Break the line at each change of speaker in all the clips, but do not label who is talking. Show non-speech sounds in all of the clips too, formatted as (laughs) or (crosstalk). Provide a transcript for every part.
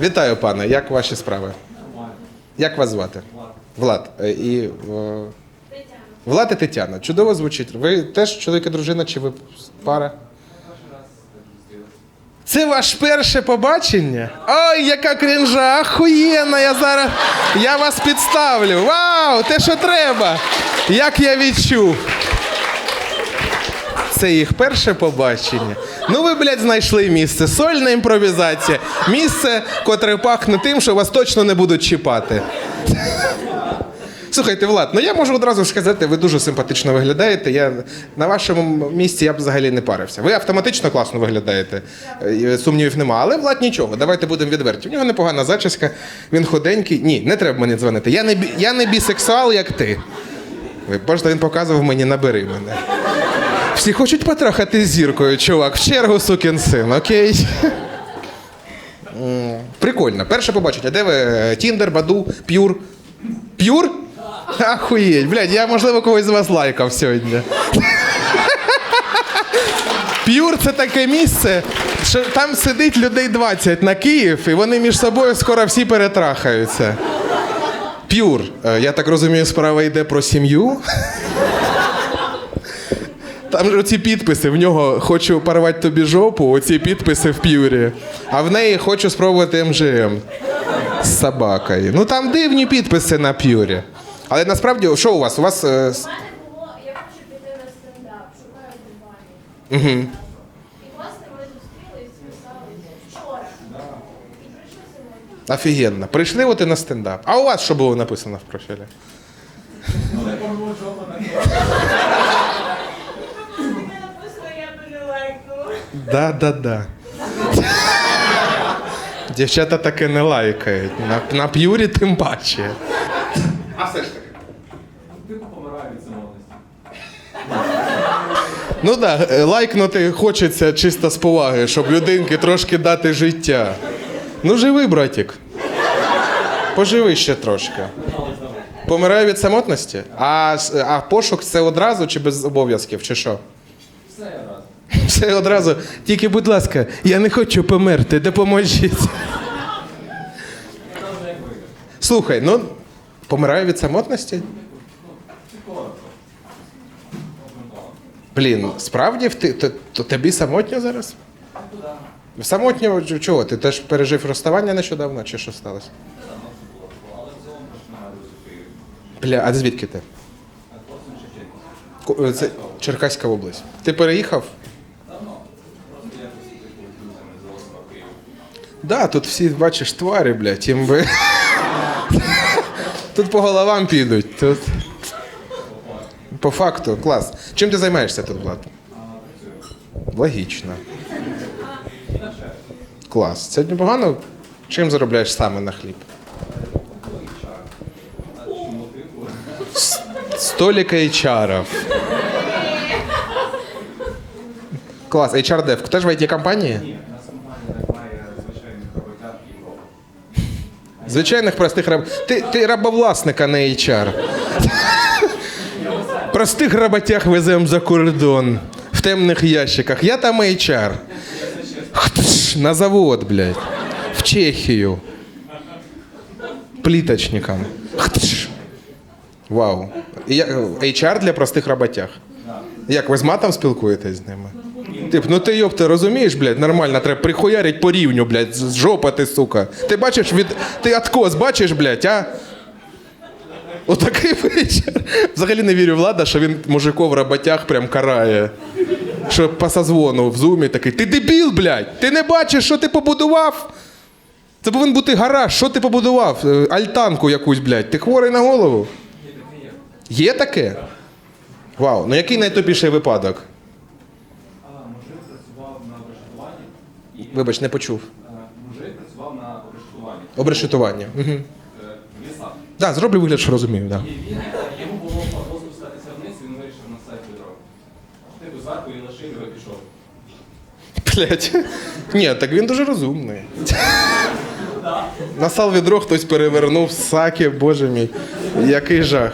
Вітаю, пане. Як ваші справи? Як вас звати? Влад. Е, І е, Влад і Тетяна. Чудово звучить. Ви теж чоловік і дружина, чи ви пара? Це ваше перше побачення? Ой, яка крінжа, ахуєнна, я зараз. Я вас підставлю. Вау, те, що треба. Як я відчув. Це їх перше побачення. Ну, ви, блядь, знайшли місце. Сольна імпровізація. Місце, котре пахне тим, що вас точно не будуть чіпати. Слухайте, Влад, ну я можу одразу сказати, ви дуже симпатично виглядаєте. Я на вашому місці я б взагалі не парився. Ви автоматично класно виглядаєте. е, Сумнівів нема. Але Влад нічого. Давайте будемо відверті. У нього непогана зачіска, він худенький. Ні, не треба мені дзвонити. Я не, бі- я не бісексуал, як ти. Ви бачите, він показував мені, набери мене. Всі хочуть потрахати зіркою, чувак. В чергу сукін син, окей? Прикольно. Перше побачення. Де ви? Тіндер, Баду, П'юр. П'юр? Ахуєть, блядь, я, можливо, когось з вас лайкав сьогодні. П'юр це таке місце, що там сидить людей 20 на Київ, і вони між собою скоро всі перетрахаються. П'юр, е, я так розумію, справа йде про сім'ю. Там ж оці підписи, в нього хочу порвати тобі жопу, оці підписи в п'юрі. А в неї хочу спробувати МЖМ з собакою. Ну там дивні підписи на п'юрі. Але насправді, що у вас? У вас. е, с-
мене було, я хочу піти на стендап, шукаю компанію.
Угу.
І власне ми зустрілись, списалися вчора. І прийшли сьогодні.
Офігенно. Прийшли от і на стендап. А у вас що було написано в профілі? (laughs)
Таке написано, я дуже лайкнула.
Да, да, да. Дівчата таке не лайкають. На, на п'юрі тим паче. А все ж таки.
Типу помираю від самотності.
Ну так, да, лайкнути хочеться чисто з поваги, щоб людинки трошки дати життя. Ну, живи, братик. Поживи ще трошки. Помираю від самотності? А, а пошук це одразу чи без обов'язків, чи що? (laughs)
Все
одразу. Тільки, будь ласка, я не хочу померти, допоможіть. Слухай, ну помираю від самотності? Блін, справді ти, то, то тобі самотньо зараз? Самотньо чого? Ти теж пережив розставання нещодавно, чи що сталося? Бля, а звідки ти? Це Черкаська область. Ти переїхав?
Давно. Просто якось типу з друзями залишила в Києві.
Да, тут всі, бачиш, твари, блядь, їм би. Тут по головам підуть. Тут... По факту, клас. Чим ти займаєшся тут, Влад? Логічно. Клас. Це непогано. Чим заробляєш саме на хліб? Століка HR. Клас, HR Dev. Теж в it компанії
Ні, у нас компанія так має звичайних роботяг і робот.
Звичайних простих раб. Ти, ти рабовласник, а не HR. Простих роботяг веземо за кордон. В темних ящиках. Я там HR. На завод, блядь. В Чехію. Пліточникам. Вау. HR для простих роботяг. Як ви з матом спілкуєтесь з ними? Тип, ну ти йоп, ти розумієш, блядь, нормально, треба прихуярить по рівню, блядь, з жопа сука. Ти бачиш від. Ти откос бачиш, блядь, а? Отакий (laughs) вечір. Взагалі не вірю влада, що він мужиков в роботях прям карає. Що по созвону в зумі такий. Ти дебіл, блядь! Ти не бачиш, що ти побудував? Це повинен бути гараж. Що ти побудував? Е, Альтанку якусь, блядь. Ти хворий на голову? Є таке? Вау, ну який найтопіший випадок?
А мужик працював на обрештуванні.
Вибач, не почув.
Е, Мужик працював на обрештуванні.
Обрешетування. Угу.
Е,
Так, зроблю вигляд, що розумію, так.
І він, йому було потрібно спустатися вниз, він вирішив настати відро. Типу зверху і лишив його пішов.
Блять. Ні, так він дуже розумний. Насал відро, хтось перевернув саки, боже мій. Який жах.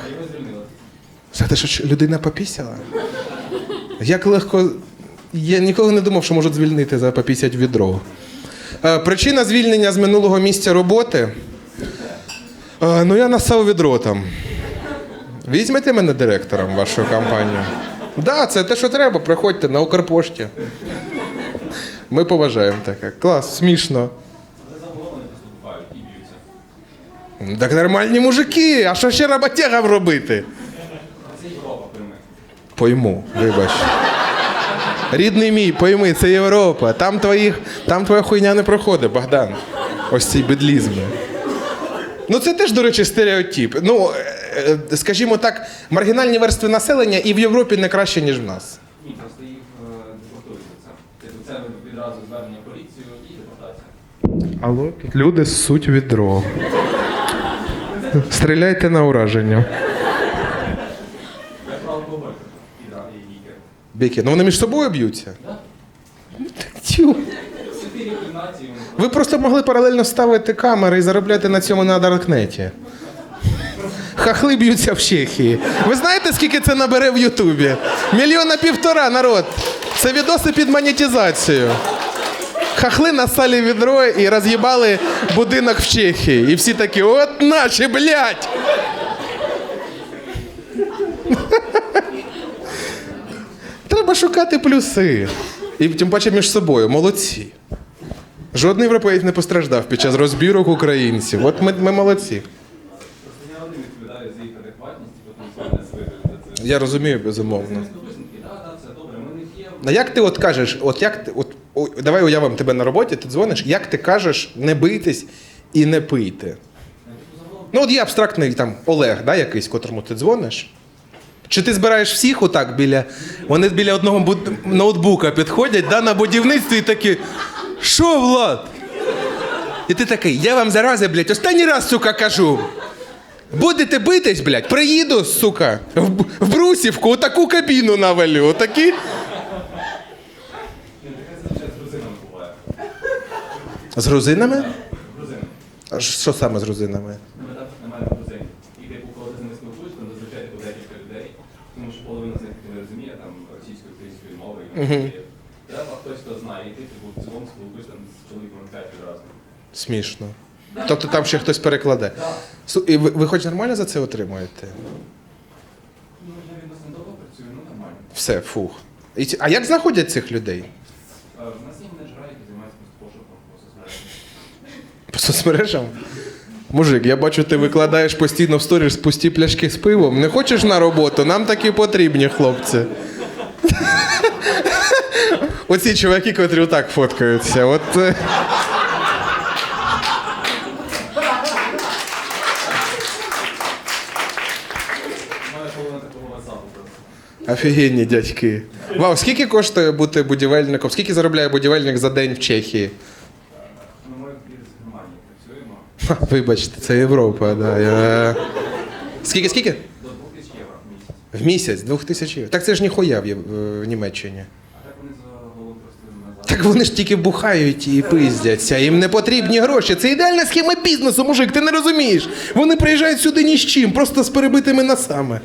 За те, що людина попісяла? Як легко. Я ніколи не думав, що можуть звільнити за попісять відро. Е, Причина звільнення з минулого місця роботи. Е, Ну, я насав відро там. Візьмете мене директором в вашу компанію? Так, да, це те, що треба. Приходьте на Укрпошті. Ми поважаємо таке. Клас, смішно. Так нормальні мужики, а що ще роботягам робити?
Це Європа прийме.
Пойму, вибач. Рідний мій, пойми, це Європа. Там, твоїх, там твоя хуйня не проходить, Богдан. Ось ці бедлізми. Ну, це теж, до речі, стереотип. Ну, е, е, скажімо так, маргінальні верстви населення і в Європі не краще, ніж в нас.
Ні, просто їх депортують це. Типу, відразу звернення поліцію і депортація.
Алло, люди суть відро. Стріляйте на ураження.
Я про алкоголь і да, і
ну вони між собою б'ються.
Да?
Тю. Ви просто могли паралельно ставити камери і заробляти на цьому на Даркнеті. Хахли б'ються в Чехії. Ви знаєте, скільки це набере в Ютубі? Мільйона півтора народ. Це відоси під монетизацію. Хахли насали відро і роз'їбали будинок в Чехії. І всі такі, от наші, блядь! Треба шукати плюси. І тим паче між собою. Молодці. Жодний європеєць не постраждав під час розбірок українців. От ми, ми молодці.
Я
розумію, безумовно. А як ти от кажеш, от як ти, от, о, давай уявимо тебе на роботі, ти дзвониш, як ти кажеш не бийтесь і не пийте? Ну, от є абстрактний там Олег, да, якийсь, котрому ти дзвониш. Чи ти збираєш всіх отак біля. Вони біля одного буд- ноутбука підходять да, на будівництві і такі. Що, Влад? І ти такий, я вам зарази, блядь, останній раз, сука, кажу. Будете битись, блядь, приїду, сука, в, в Брусівку, отаку кабіну навалю, отакі.
З грузинами.
Що саме з грузинами?
Ну, ми так немає грузинів. І типу, коли ти з ними спілкуєшся, там зазвичай типу декілька людей, тому що половина з них не розуміє там російської, Треба хтось, хто знає, і ти типу в цілому спілкуєшся там з чоловіком п'ять відразу.
Смішно. Тобто там ще хтось перекладе. Су- І ви, ви хоч нормально за це отримуєте?
Ну, я відносно довго працюю, ну нормально.
Все, фух. І ці- А як знаходять цих людей?
Е, В нас є менеджера, які займаються просто пошуком по соцмережам.
По соцмережам? Мужик, я бачу, ти викладаєш постійно в сторіс пусті пляшки з пивом. Не хочеш на роботу? Нам такі потрібні, хлопці. Оці чуваки, котрі отак фоткаються. От. е. Офігенні дядьки. Вау, скільки коштує бути будівельником? Скільки заробляє будівельник за день в Чехії?
Ну,
Вибачте, це Європа, да. Я... Скільки, скільки?
До 2000 євро в місяць.
Двох тисяч. Так це ж ніхуя в, в Німеччині.
А. Так вони
ж тільки бухають і пиздяться. Їм не потрібні гроші. Це ідеальна схема бізнесу, мужик, ти не розумієш. Вони приїжджають сюди ні з чим, просто з перебитими носами.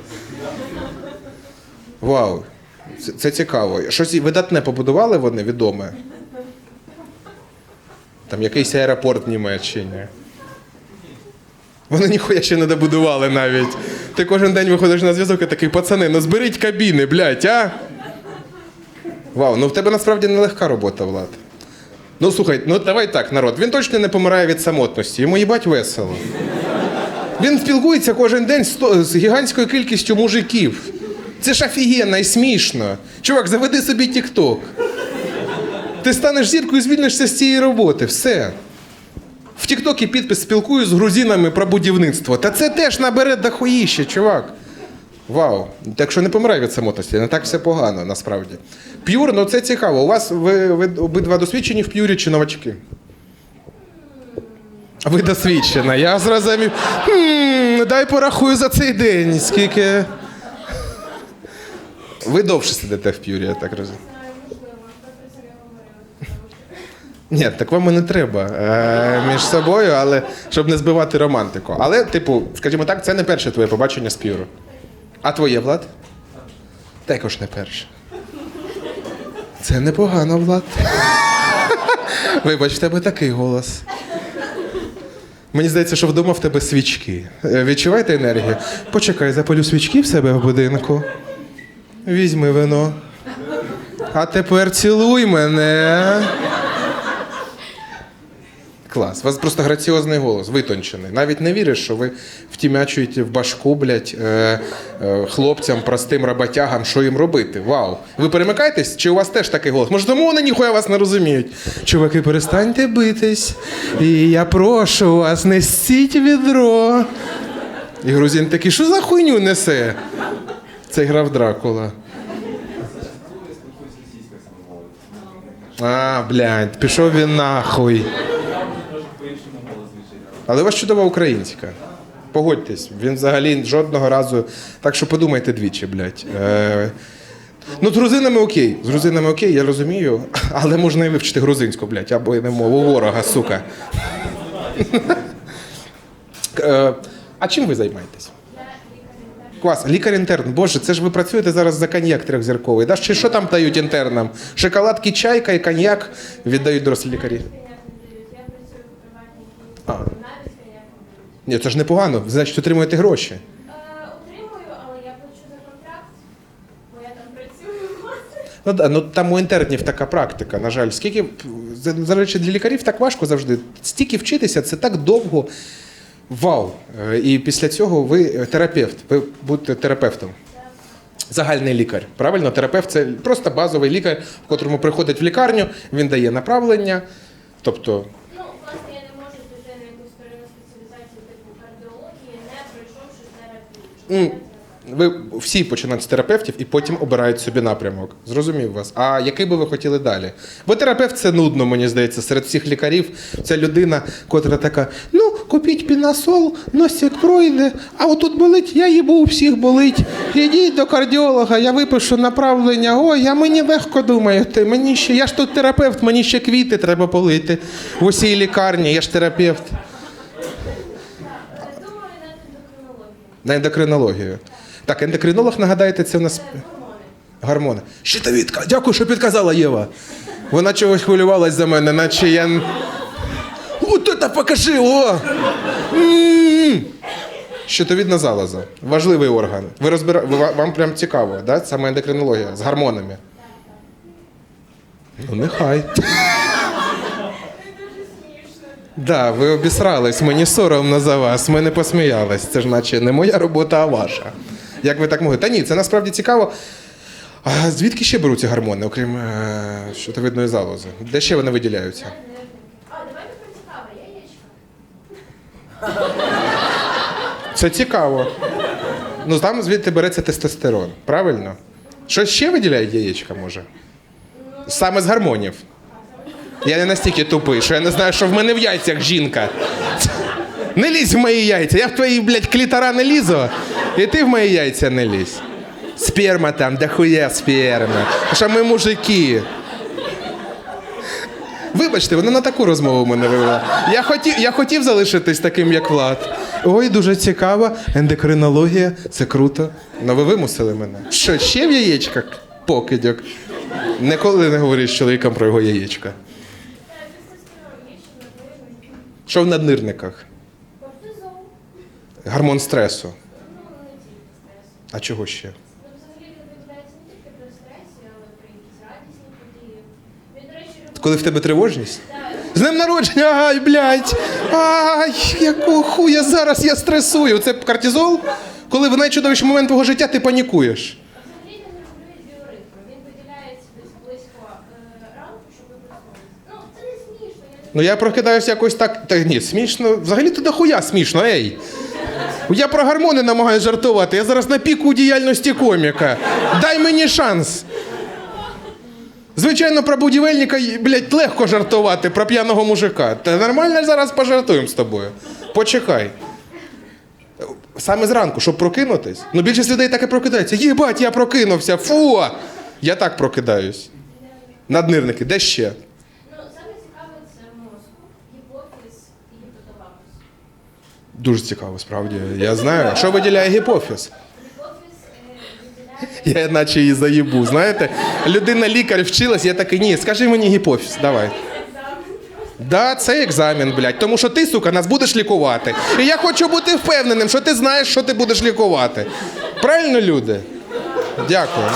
Вау. Це, це цікаво. Щось видатне побудували вони відоме. Там якийсь аеропорт в Німеччині. Вони ніхуя ще не добудували навіть. Ти кожен день виходиш на зв'язок і такий, пацани, ну зберіть кабіни, блядь, а? Вау, ну в тебе насправді нелегка робота, Влад. Ну слухай, ну давай так, народ. Він точно не помирає від самотності, йому їбать весело. Він спілкується кожен день з, то- з гігантською кількістю мужиків. Це ж офігенно і смішно. Чувак, заведи собі тік-ток. Ти станеш зіркою і звільнишся з цієї роботи. Все. Тіктокі підпис спілкуюсь з грузинами про будівництво. Та це теж набере дохуїще, чувак. Вау. Так що не помирай від самотності, не так все погано насправді. П'юр, ну це цікаво. У вас ви, ви обидва досвідчені в п'юрі чи новачки? Ви досвідчена, я. Хм, дай порахую за цей день. Скільки. Ви довше сидите в п'юрі, я так розумію.
Знаю, можливо, так про це я говорила.
Ні, так вам і не треба е, між собою, але щоб не збивати романтику. Але, типу, скажімо так, це не перше твоє побачення з п'юру. А твоє, Влад? Також не перше. Це непогано, Влад. (laughs) Вибач, в тебе такий голос. Мені здається, що вдома в тебе свічки. Е, Відчуваєте енергію? Почекай, запалю свічки в себе в будинку. Візьми вино. А тепер цілуй мене. Клас. У вас просто граціозний голос, витончений. Навіть не віриш, що ви втімячуєте в башку, блядь, е, е, хлопцям, простим роботягам, що їм робити. Вау. Ви перемикаєтесь? Чи у вас теж такий голос? Може, тому вони ніхуя вас не розуміють. Чуваки, перестаньте битись. І я прошу вас, несіть відро. І грузин такий, що за хуйню несе? Це грав Дракула. А, блядь, пішов він нахуй.
Там трошки по-іншому голос звучить.
Але у вас чудова українська. Погодьтесь, він взагалі жодного разу. Так що подумайте двічі, блядь. Е... Ну, з грузинами окей. З грузинами окей, я розумію, (laughs) але можна і вивчити грузинську, блядь, або і не мову ворога, сука. (laughs) Е, А чим ви займаєтесь? Клас, лікар-інтерн. Боже, це ж ви працюєте зараз за коньяк трьохзірковий. Да? Чи що там дають інтернам? Шоколадки, чайка і коньяк віддають дорослі лікарі.
Коньяк не дають. Я працюю в приватній
А.
клініці. Навіть коньяк не дають.
Ні, це ж непогано, значить, отримуєте гроші.
Е, Отримую, але я плачу за контракт, бо я там працюю.
Ну, да, ну там у інтернів така практика, на жаль. Скільки, за- за речі, для лікарів так важко завжди. Стільки вчитися, це так довго. Вау! Е, І після цього ви е, терапевт, ви будете терапевтом. Загальний лікар. Правильно, терапевт це просто базовий лікар, в котрому приходить в лікарню, він дає направлення. Тобто,
Ну, власне, я не можу піти на якусь вторинну спеціалізацію типу кардіології, не пройшовши терапію.
М. ви всі починають з терапевтів і потім обирають собі напрямок. Зрозумів вас. А який би ви хотіли далі? Бо терапевт це нудно, мені здається, серед всіх лікарів. Ця людина, котра така: ну, купіть пінасол, носик пройде, а отут болить, я їбу, у всіх болить. Ідіть до кардіолога, я випишу направлення. Ой, а мені легко думаєте, мені ще, я ж тут терапевт, мені ще квіти треба полити в усій лікарні, я ж терапевт.
Так, думаю, на ендокринологію.
На ендокринологію. Так, ендокринолог, нагадайте, це у нас.
Гормони.
Щитовідка. Дякую, що підказала Єва. Вона чогось хвилювалась за мене, наче я. От це покажи! О! Щитовідна залоза. Важливий орган. Ви розбира... Вам прям цікаво, да? саме ендокринологія з гормонами. Ну, нехай. Да, ви обісрались, мені соромно за вас. Ми не посміялись. Це ж наче не моя робота, а ваша. Як ви так могли? Та ні, це насправді цікаво. А звідки ще беруться гормони, окрім е, щитовидної залози? Де ще вони виділяються? Це цікаво. Ну там звідти береться тестостерон, правильно? Що ще виділяють яєчка, може? Саме з гормонів. Я не настільки тупий, що я не знаю, що в мене в яйцях жінка. Не лізь в мої яйця. Я в твої, блядь, клітора не лізу, і ти в мої яйця не лізь. Сперма там, да хуя сперма. Що ми мужики. Вибачте, вона на таку розмову мене вивела. Я хотів, я хотів залишитись таким, як Влад. Ой, дуже цікаво. Ендокринологія, це круто. Ну ви вимусили мене. Що, ще в яєчках покидьок? Ніколи не говориш з чоловіком про його яєчка.
Е, Тестостерон є ще надвижний.
Що в наднирниках?
Кортизол.
Гормон стресу.
Ну.
А чого ще? Коли в тебе тривожність? З днем народження, ай, блядь! Ай, якого хуя зараз я стресую. Це кортизол? Коли в найчудовіший момент твого життя ти панікуєш.
Взагалі він регулює біоритми. Він виділяється десь близько е, ранку, щоб ви проснулися. Ну, це не смішно. Я не
Ну я прокидаюся якось так. Та ні, смішно. Взагалі то дохуя смішно, ей. Я про гормони намагаюся жартувати. Я зараз на піку діяльності коміка. Дай мені шанс. Звичайно, про будівельника, блядь, легко жартувати, про п'яного мужика. Та нормально зараз пожартуємо з тобою. Почекай. Саме зранку, щоб прокинутись. Ну, більшість людей так і прокидається. Єбать, я прокинувся. Фу! Я так прокидаюсь. Наднирники, де ще?
Ну, саме цікаве це мозку, гіпофіз і гіпоталамус.
Дуже цікаво, справді. Я знаю. Що виділяє гіпофіз? Я наче її заїбу. Знаєте, людина лікар вчилась, я такий, ні, скажи мені гіпофіз, давай. Да, це екзамен, блядь. Тому що ти, сука, нас будеш лікувати. І я хочу бути впевненим, що ти знаєш, що ти будеш лікувати. Правильно, люди? Дякую.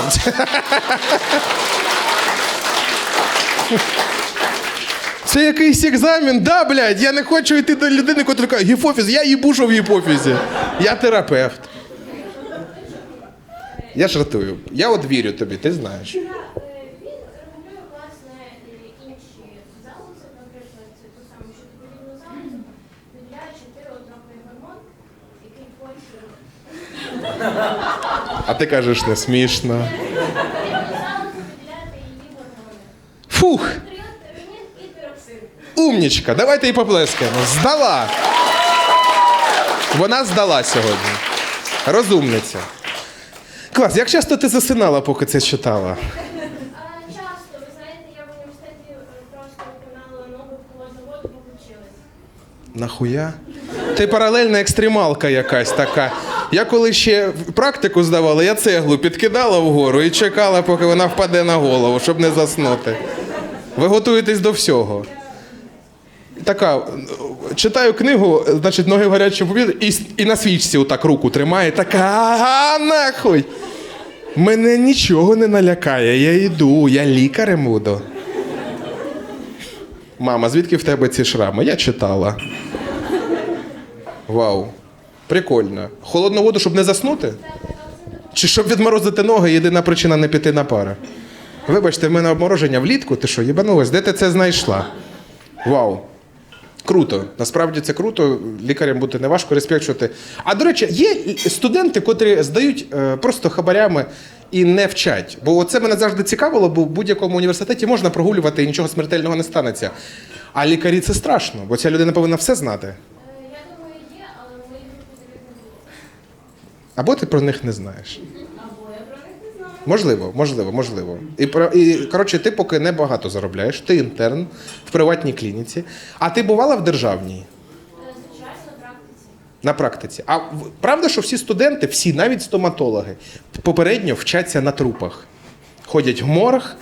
Це якийсь екзамен, да, блядь, я не хочу йти до людини, яка каже, гіпофіз, я їбу, що в гіпофізі. Я терапевт. Я жартую. Я от вірю тобі, ти знаєш. А ти кажеш, не смішно. Фух. Умнічка, давайте їй поплескаємо. Здала. Вона здала сьогодні. Розумниця. Клас, як часто ти засинала, поки це читала?
А часто, ви знаєте, я в університеті е, просто окунала ногу в холодну воду, бо.
Нахуя? Ти паралельна екстремалка якась така. Я коли ще практику здавала, я цеглу підкидала вгору і чекала, поки вона впаде на голову, щоб не заснути. Ви готуєтесь до всього. Така, читаю книгу, значить, ноги в гарячому повітрі, і, і на свічці отак руку тримає, така ага, нахуй. Мене нічого не налякає, я йду, я лікарем буду. Мама, звідки в тебе ці шрами? Я читала. Вау. Прикольно. Холодну воду, щоб не заснути? Чи щоб відморозити ноги, єдина причина не піти на пари? Вибачте, в мене обмороження влітку, ти що, їбанулась? Де ти це знайшла? Вау. Круто. Насправді це круто. Лікарям бути не важко, респект, що ти. А до речі, є студенти, котрі здають е, просто хабарями і не вчать. Бо це мене завжди цікавило, бо в будь-якому університеті можна прогулювати і нічого смертельного не станеться. А лікарі це страшно, бо ця людина повинна все знати.
Е, Я думаю, є, але таких не.
Або ти про них не знаєш.
Або я про них не знала.
Можливо, можливо, можливо. І, про- і коротше, ти поки не багато заробляєш, ти інтерн в приватній клініці. А ти бувала в державній
Е, Звичайно, на практиці.
на практиці. А правда, що всі студенти, всі, навіть стоматологи, попередньо вчаться на трупах. Ходять в морг,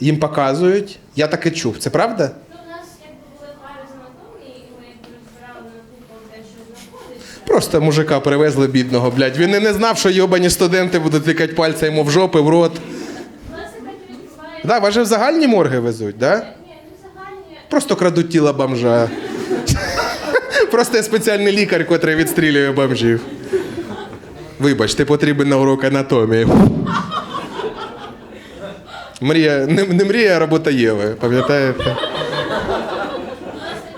їм показують. Я таке чув. Це правда?
Ну, у нас якби були пари з анатомії, і ми якби розбирали на трупах, де що знаходиться.
Просто мужика привезли бідного, блядь. Він і не знав, що йобані студенти будуть тикати пальця йому в жопи, в рот. Да, вас же в загальні морги везуть, да? Просто крадуть тіла бомжа. (laughs) Просто є спеціальний лікар, котрий відстрілює бомжів. Вибач, ти потрібен на урок анатомії. Мрія, не, не мрія, а робота Єви, пам'ятаєте?
Власне,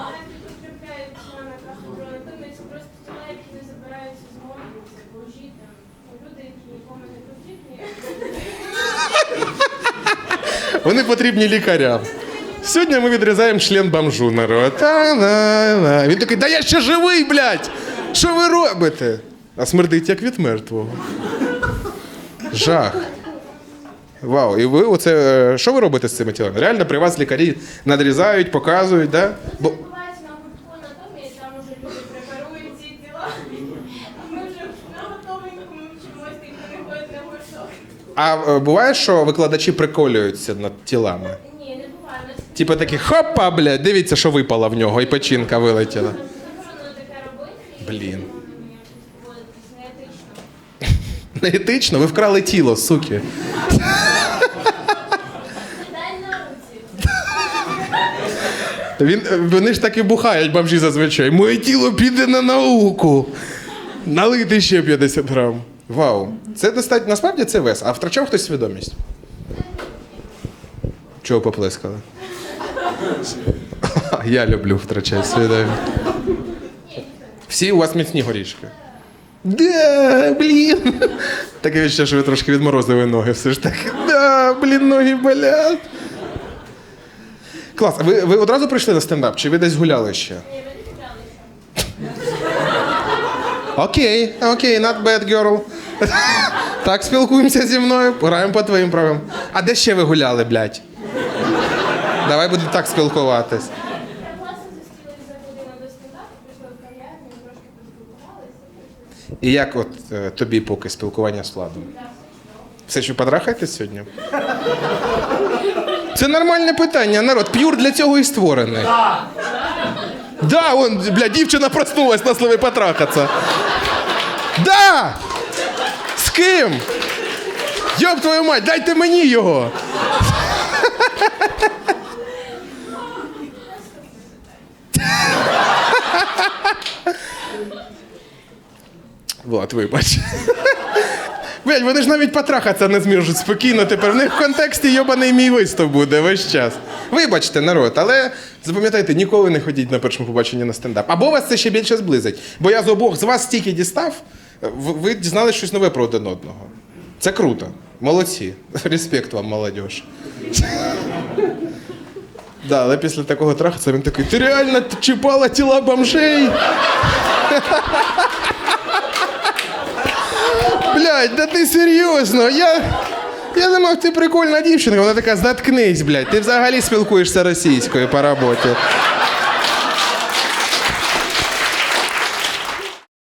так і потрапляють сюди на кафедру анатомії. Це просто тіла, які не забираються з моргів, це божі, там, ну, люди, які нікому не потрібні.
Вони потрібні лікарям. Сьогодні ми відрізаємо член бомжу народ. Та-на-на. Він такий, да я ще живий, блядь! Що ви робите? А смердить як від мертвого. Жах. Вау, і ви оце. е, Що ви робите з цими тілами? Реально при вас лікарі надрізають, показують, да? Бо
Відбувається на гуртку анатомії, там уже люди препарують ці тіла. А ми вже на готовенькому вчимось, ніхто не ходить на гурток.
А е, буває, що викладачі приколюються над тілами?
Ні, не буває. У
Типу такі хопа, блядь, дивіться, що випало в нього, і печінка вилетіла. Блін. (laughs)
неетично.
Ви вкрали тіло, суки. Він, вони ж так і бухають бомжі зазвичай. Моє тіло піде на науку. Налити ще 50 грам. Вау. Це достатньо. Насправді це вес. А втрачав хтось свідомість? Чого поплескали? (laughs) Я люблю втрачати свідомість. Всі у вас міцні горішки. Да, блін. Таке відчуття, що ви трошки відморозили ноги. Все ж таки. Да, блін, ноги болять. Клас, а ви, ви одразу прийшли на стендап, чи ви десь гуляли ще?
Ні, ви не гралися.
Окей, окей, not bad girl. (laughs) Так, спілкуємося зі мною, граємо по твоїм правилам. А де ще ви гуляли, блядь? Давай будемо так спілкуватись. І як от е, тобі поки спілкування з владом? Все, що подрахаєтесь сьогодні? Це нормальне питання, народ. П'юр для цього і створений. Да, он, бля, дівчина проснулась на слові потрахаться. Да! Ким? Йоб твою мать, дайте мені його. Влад, вибач. Блять, вони ж навіть потрахатися не зможуть спокійно тепер. В них в контексті йобаний мій виступ буде весь час. Вибачте, народ, але запам'ятайте, ніколи не ходіть на першому побаченні на стендап. Або вас це ще більше зблизить. Бо я з обох з вас стільки дістав, ви дізналися щось нове про один одного. Це круто. Молодці. (laughs) Респект вам, молодіж. (laughs) Да, але після такого трахаться він такий: ти реально чіпала тіла бомжей? (laughs) Блядь, да ти серйозно? Я. Я думав, ти прикольна дівчинка. Вона така, заткнись, блядь. Ти взагалі спілкуєшся російською по роботі.